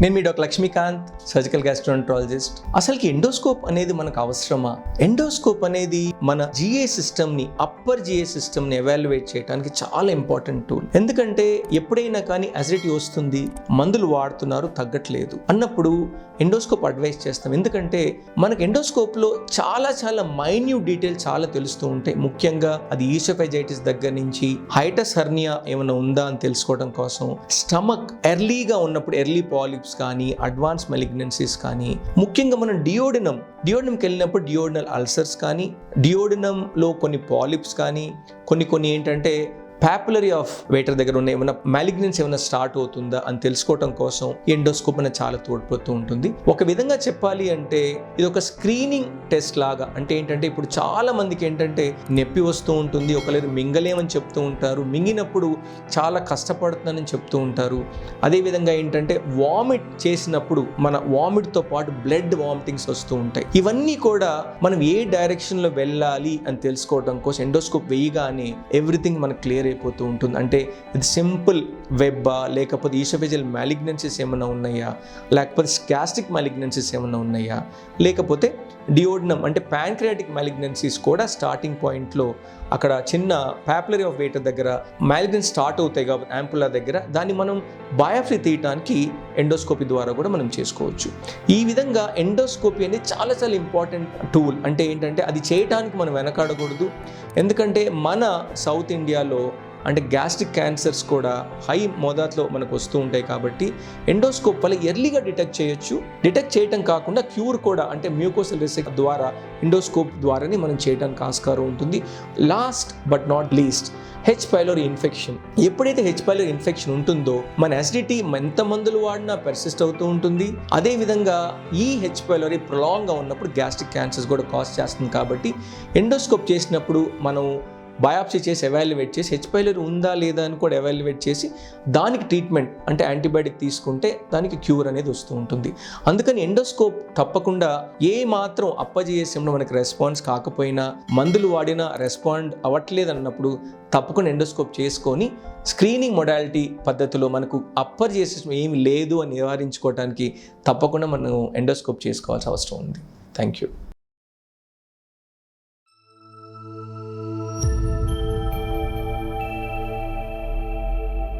నేను మీ doctor Lakshmikanth surgical gastroenterologist అసలుకి ఎండోస్కోప్ అనేది మనకు అవసరమా? ఎండోస్కోప్ అనేది మన జిఏ సిస్టమ్ని అప్పర్ జిఏ సిస్టమ్ని ఎవాల్యుయేట్ చేయడానికి చాలా ఇంపార్టెంట్ టూల్ ఎందుకంటే ఎప్పుడైనా కానీ అసిడిటీ వస్తుంది మందులు వాడుతున్నారు తగ్గట్లేదు. అన్నప్పుడు ఎండోస్కోప్ అడ్వైస్ చేస్తాం. ఎందుకంటే మనకు ఎండోస్కోప్లో చాలా చాలా మైన్యూట్ డీటెయిల్స్ చాలా తెలుస్తూ ఉంటాయి. ముఖ్యంగా అది ఈసోఫైజైటిస్ దగ్గర నుంచి హైటస్ హర్నియా ఏమైనా ఉందా అని తెలుసుకోవడం కోసం స్టమక్ ఎర్లీగా ఉన్నప్పుడు ఎర్లీ పాలి టైప్స్ కానీ అడ్వాన్స్ మెలిగ్నెన్సీస్ కానీ ముఖ్యంగా మనం డియోడినం డియోడినంకి వెళ్ళినప్పుడు డియోడినల్ అల్సర్స్ కానీ డియోడినంలో కొన్ని పాలిప్స్ కానీ కొన్ని కొన్ని ఏంటంటే పాపులరీ ఆఫ్ వెయిటర్ దగ్గర ఉన్న ఏమైనా మ్యాలిగ్నెన్స్ ఏమైనా స్టార్ట్ అవుతుందా అని తెలుసుకోవడం కోసం ఎండోస్కోప్ అనేది చాలా తోడ్పడుతూ ఉంటుంది. ఒక విధంగా చెప్పాలి అంటే ఇది ఒక స్క్రీనింగ్ టెస్ట్ లాగా అంటే ఏంటంటే ఇప్పుడు చాలా మందికి ఏంటంటే నొప్పి వస్తూ ఉంటుంది ఒకలేరు మింగలేమని చెప్తూ ఉంటారు మింగినప్పుడు చాలా కష్టపడుతుందని చెప్తూ ఉంటారు. అదేవిధంగా ఏంటంటే వామిట్ చేసినప్పుడు మన వామిట్తో పాటు బ్లడ్ వామిటింగ్స్ వస్తూ ఉంటాయి. ఇవన్నీ కూడా మనం ఏ డైరెక్షన్లో వెళ్ళాలి అని తెలుసుకోవడం కోసం ఎండోస్కోప్ వేయగానే ఎవ్రీథింగ్ మనకు క్లియర్ అయిపోతూ ఉంటుంది. అంటే ఇది సింపుల్ వెబ్బా లేకపోతే ఈసోఫేజియల్ మ్యాలిగ్నెన్సీస్ ఏమైనా ఉన్నాయా? లేకపోతే స్కాస్టిక్ మ్యాలిగ్నెన్సీస్ ఏమైనా ఉన్నాయా? లేకపోతే డియోడినం అంటే ప్యాంక్రియాటిక్ మ్యాలిగ్నెన్సీస్ కూడా స్టార్టింగ్ పాయింట్లో అక్కడ చిన్న ప్యాపులరీ ఆఫ్ వెయిటర్ దగ్గర మ్యాలిగ్నెన్స్ స్టార్ట్ అవుతాయి కాబట్టి యాంపులా దగ్గర దాన్ని మనం బయాఫ్రీ తీయటానికి ఎండోస్కోపీ ద్వారా కూడా మనం చేసుకోవచ్చు. ఈ విధంగా ఎండోస్కోపీ అనేది చాలా చాలా ఇంపార్టెంట్ టూల్. అంటే ఏంటంటే అది చేయటానికి మనం వెనకాడకూడదు. ఎందుకంటే మన సౌత్ ఇండియాలో అంటే గ్యాస్ట్రిక్ క్యాన్సర్స్ కూడా హై మోతాదులో మనకు వస్తూ ఉంటాయి కాబట్టి ఎండోస్కోప్ వల్ల ఎర్లీగా డిటెక్ట్ చేయొచ్చు. డిటెక్ట్ చేయటం కాకుండా క్యూర్ కూడా అంటే మ్యూకోసల్ రిసెక్ ద్వారా ఎండోస్కోప్ ద్వారానే మనం చేయడానికి ఆస్కారం ఉంటుంది. Last but not least H pylori infection. ఎప్పుడైతే హెచ్ పైలోరీ ఇన్ఫెక్షన్ ఉంటుందో మన అసిడిటీ ఎంత మందులు వాడినా పెర్సిస్ట్ అవుతూ ఉంటుంది. అదేవిధంగా ఈ హెచ్ పైలోరీ ప్రొలాంగ్గా ఉన్నప్పుడు గ్యాస్ట్రిక్ క్యాన్సర్స్ కూడా కాజ్ చేస్తుంది కాబట్టి ఎండోస్కోప్ చేసినప్పుడు మనం బయాప్సీ చేసి ఎవాల్యుయేట్ చేసి హెచ్పైలర్ ఉందా లేదా అని కూడా ఎవాల్యుయేట్ చేసి దానికి ట్రీట్మెంట్ అంటే యాంటీబయాటిక్ తీసుకుంటే దానికి క్యూర్ అనేది వస్తూ ఉంటుంది. అందుకని ఎండోస్కోప్ తప్పకుండా ఏ మాత్రం అప్పజేసంలో మనకి రెస్పాన్స్ కాకపోయినా మందులు వాడినా రెస్పాండ్ అవ్వట్లేదు అన్నప్పుడు తప్పకుండా ఎండోస్కోప్ చేసుకొని స్క్రీనింగ్ మొడాలిటీ పద్ధతిలో మనకు అప్పర్ చేసే ఏమి లేదు అని నివారించుకోవడానికి తప్పకుండా మనం ఎండోస్కోప్ చేసుకోవాల్సిన అవసరం ఉంది. Thank you